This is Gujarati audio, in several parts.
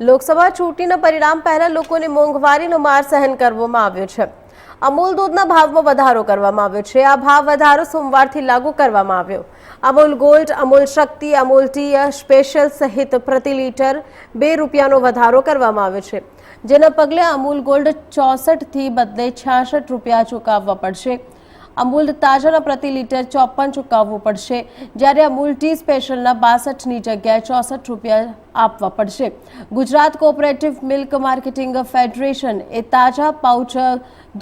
લોકસભા ચૂંટણીના પરિણામ પહેલા લોકોને મોંઘવારીનો માર સહન કરવામાં આવ્યો છે. અમૂલ દૂધના ભાવમાં વધારો કરવામાં આવ્યો છે. આ ભાવ વધારો સોમવારથી લાગુ કરવામાં આવ્યો. Amul gold, Amul Shakti, Amul tea special સહિત પ્રતિ લીટર બે રૂપિયાનો વધારો કરવામાં આવ્યો છે. જેના પગલે અમૂલ ગોલ્ડ ચોસઠથી બદલે છાસઠ રૂપિયા ચૂકવવા પડશે. અમૂલ તાજાના પ્રતિ લીટર ચોપન ચૂકવવું પડશે. જ્યારે અમૂલ ટી સ્પેશિયલના બાસઠની જગ્યાએ ચોસઠ રૂપિયા આપવા પડશે. Gujarat cooperative milk marketing federation એ તાજા પાઉચ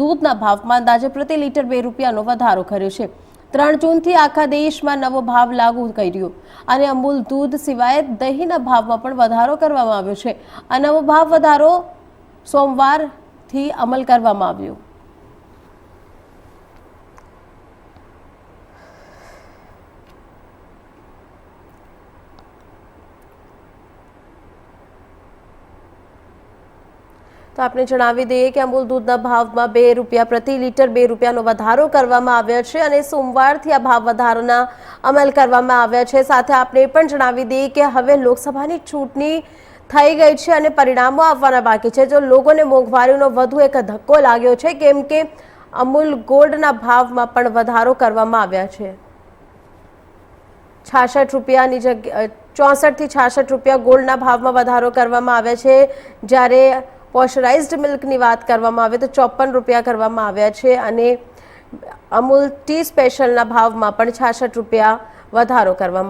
દૂધના ભાવમાં અંદાજે પ્રતિ લીટર બે રૂપિયાનો વધારો કર્યો છે. ત્રણ જૂનથી આખા દેશમાં નવો ભાવ લાગુ કર્યો અને અમૂલ દૂધ સિવાય દહીંના ભાવમાં પણ વધારો કરવામાં આવ્યો છે. આ નવો ભાવ વધારો સોમવારથી અમલ કરવામાં આવ્યો. તો આપણે જણાવી દઈએ કે અમૂલ દૂધના ભાવમાં બે રૂપિયા પ્રતિ લીટર બે રૂપિયાનો વધારો કરવામાં આવ્યો છે અને સોમવારથી આ ભાવ વધારાના અમલ કરવામાં આવ્યા છે. સાથે આપણે પણ જણાવી દઈએ કે હવે લોકસભાની ચૂંટણી થઈ ગઈ છે અને પરિણામો આવવાના બાકી છે. જો લોકોને મોંઘવારીનો વધુ એક ધક્કો લાગ્યો છે, કેમ કે અમૂલ ગોલ્ડના ભાવમાં પણ વધારો કરવામાં આવ્યા છે. છાસઠ રૂપિયાની જગ્યા ચોસઠથી છાસઠ રૂપિયા ગોલ્ડના ભાવમાં વધારો કરવામાં આવે છે. જ્યારે પોસ્ચરાઇઝ્ડ મિલ્કની વાત કરવામાં આવે તો ચોપન રૂપિયા કરવામાં આવ્યા છે અને અમૂલ ટી સ્પેશિયલના ભાવમાં પણ છાસઠ રૂપિયા વધારો કરવામાં